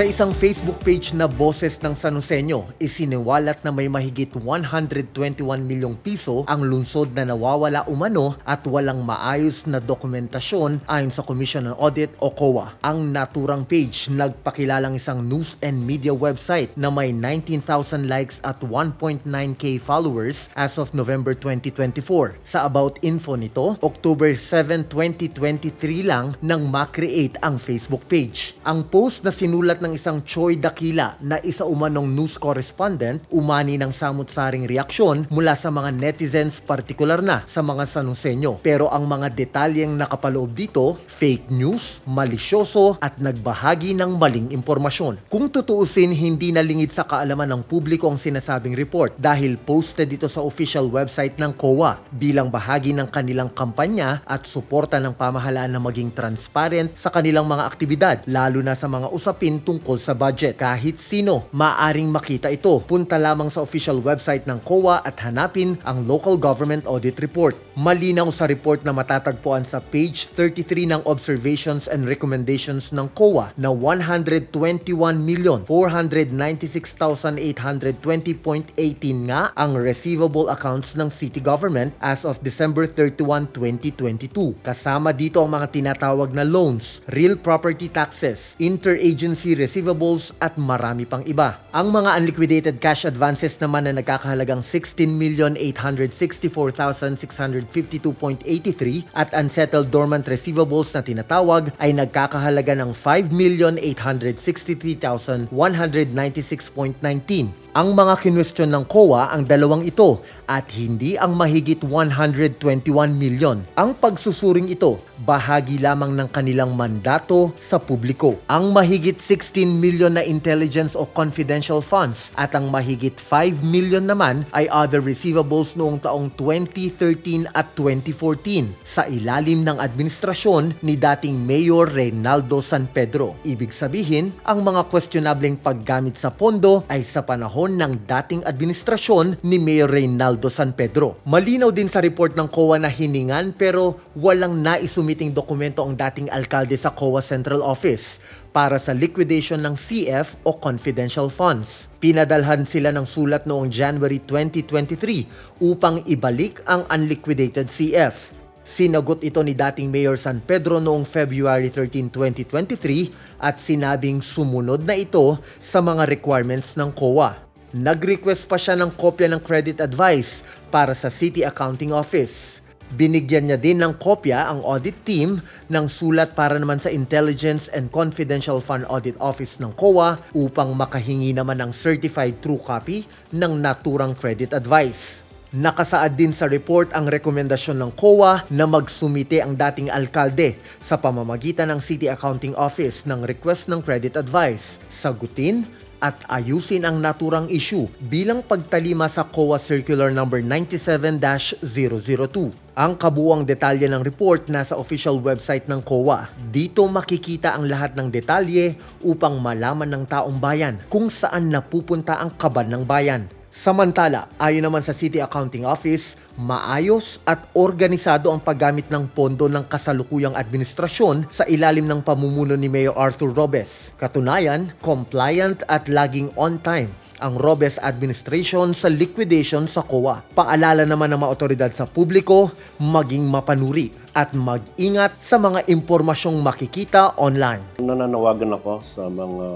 Sa isang Facebook page na Boses ng San Joseño, isiniwalat na may mahigit 121 milyong piso ang lungsod na nawawala umano at walang maayos na dokumentasyon ayon sa Commission on Audit o COA. Ang naturang page nagpakilalang isang news and media website na may 19,000 likes at 1.9k followers as of November 2024. Sa About Info nito, October 7, 2023 lang nang makreate ang Facebook page. Ang post na sinulat ng isang Choi Dakila na isa umanong news correspondent umani ng samut-saring reaksyon mula sa mga netizens partikular na sa mga Sanusenyo. Pero ang mga detalyeng nakapaloob dito, fake news, malisyoso at nagbahagi ng maling impormasyon. Kung tutuusin, hindi nalingid sa kaalaman ng publiko ang sinasabing report dahil posted ito sa official website ng COA bilang bahagi ng kanilang kampanya at suporta ng pamahalaan na maging transparent sa kanilang mga aktibidad, lalo na sa mga usapin tungkol sa budget. Kahit sino, maaring makita ito. Punta lamang sa official website ng COA at hanapin ang Local Government Audit Report. Malinaw sa report na matatagpuan sa page 33 ng Observations and Recommendations ng COA na 121,496,820.18 nga ang receivable accounts ng city government as of December 31, 2022. Kasama dito ang mga tinatawag na loans, real property taxes, interagency receivables at marami pang iba. Ang mga unliquidated cash advances naman na nagkakahalagang 16,864,652.83 at unsettled dormant receivables na tinatawag ay nagkakahalaga ng 5,863,196.19. Ang mga kinwestiyon ng COA ang dalawang ito at hindi ang mahigit 121 milyon. Ang pagsusuring ito, bahagi lamang ng kanilang mandato sa publiko. Ang mahigit 16 milyon na intelligence o confidential funds at ang mahigit 5 milyon naman ay other receivables noong taong 2013 at 2014 sa ilalim ng administrasyon ni dating Mayor Reynaldo San Pedro. Ibig sabihin, ang mga questionableng paggamit sa pondo ay sa panahon ng dating administrasyon ni Mayor Reynaldo San Pedro. Malinaw din sa report ng COA na hiningan pero walang naisumiting dokumento ang dating alkalde sa COA Central Office para sa liquidation ng CF o confidential funds. Pinadalhan sila ng sulat noong January 2023 upang ibalik ang unliquidated CF. Sinagot ito ni dating Mayor San Pedro noong February 13, 2023 at sinabing sumunod na ito sa mga requirements ng COA. Nag-request pa siya ng kopya ng credit advice para sa City Accounting Office. Binigyan niya din ng kopya ang audit team ng sulat para naman sa Intelligence and Confidential Fund Audit Office ng COA upang makahingi naman ng certified true copy ng naturang credit advice. Nakasaad din sa report ang rekomendasyon ng COA na magsumite ang dating alkalde sa pamamagitan ng City Accounting Office ng request ng credit advice, sagutin at ayusin ang naturang issue bilang pagtalima sa COA Circular No. 97-002. Ang kabuang detalye ng report nasa official website ng COA. Dito makikita ang lahat ng detalye upang malaman ng taong bayan kung saan napupunta ang kaban ng bayan. Samantala, ayon naman sa City Accounting Office, maayos at organisado ang paggamit ng pondo ng kasalukuyang administrasyon sa ilalim ng pamumuno ni Mayor Arthur Robes. Katunayan, compliant at laging on time ang Robes administration sa liquidation sa COA. Paalala naman ng mga otoridad sa publiko, maging mapanuri at mag-ingat sa mga impormasyong makikita online. Nananawagan ako sa mga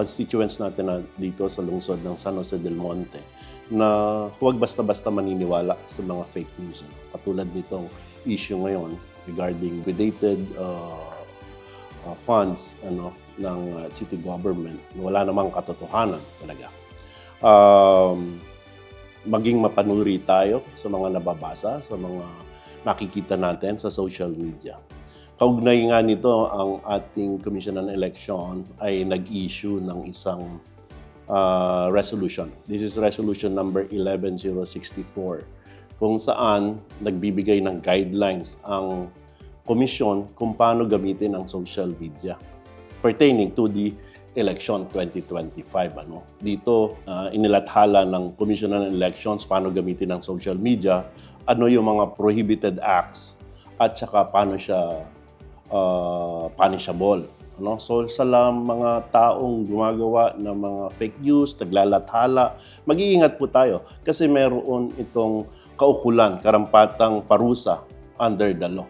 constituents natin na dito sa lungsod ng San Jose del Monte na huwag basta-basta maniniwala sa mga fake news. Katulad nitong issue ngayon regarding predated uh, uh, funds ano, ng uh, city government. Wala namang katotohanan talaga. Um, maging mapanuri tayo sa mga nababasa, sa mga nakikita natin sa social media. Kaugnay nga nito, ang ating Commission on Election ay nag-issue ng isang uh, resolution. This is resolution number 11064 kung saan nagbibigay ng guidelines ang komisyon kung paano gamitin ang social media pertaining to the election 2025 ano dito uh, inilathala ng Commission on Elections paano gamitin ang social media ano yung mga prohibited acts at saka paano siya uh, punishable No? So sa lam- mga taong gumagawa ng mga fake news, naglalathala, mag-iingat po tayo kasi meron itong kaukulan, karampatang parusa under the law.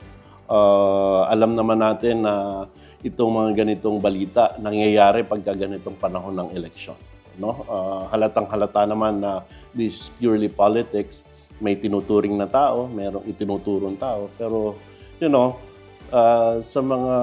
Uh, alam naman natin na itong mga ganitong balita nangyayari pagka ganitong panahon ng eleksyon. No? Uh, halatang halata naman na this is purely politics. May tinuturing na tao, merong itinuturong tao. Pero, you know, uh, sa mga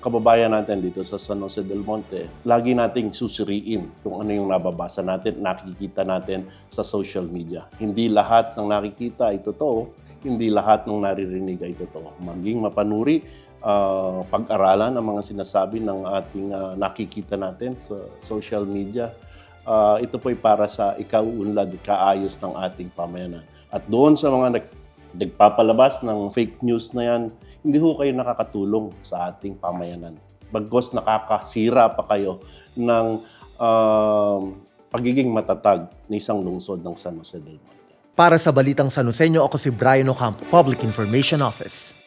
kababayan natin dito sa San Jose del Monte, lagi nating susuriin kung ano yung nababasa natin, nakikita natin sa social media. Hindi lahat ng nakikita ay totoo, hindi lahat ng naririnig ay totoo. Maging mapanuri, uh, pag-aralan ang mga sinasabi ng ating uh, nakikita natin sa social media. Uh, ito po ay para sa ikauunlad, kaayos ng ating pamayanan. At doon sa mga nag, nagpapalabas ng fake news na yan, hindi ho kayo nakakatulong sa ating pamayanan. Bagkos nakakasira pa kayo ng um, pagiging matatag ng isang lungsod ng San Jose del Monte. Para sa Balitang San Joseño, ako si Brian Ocampo, Public Information Office.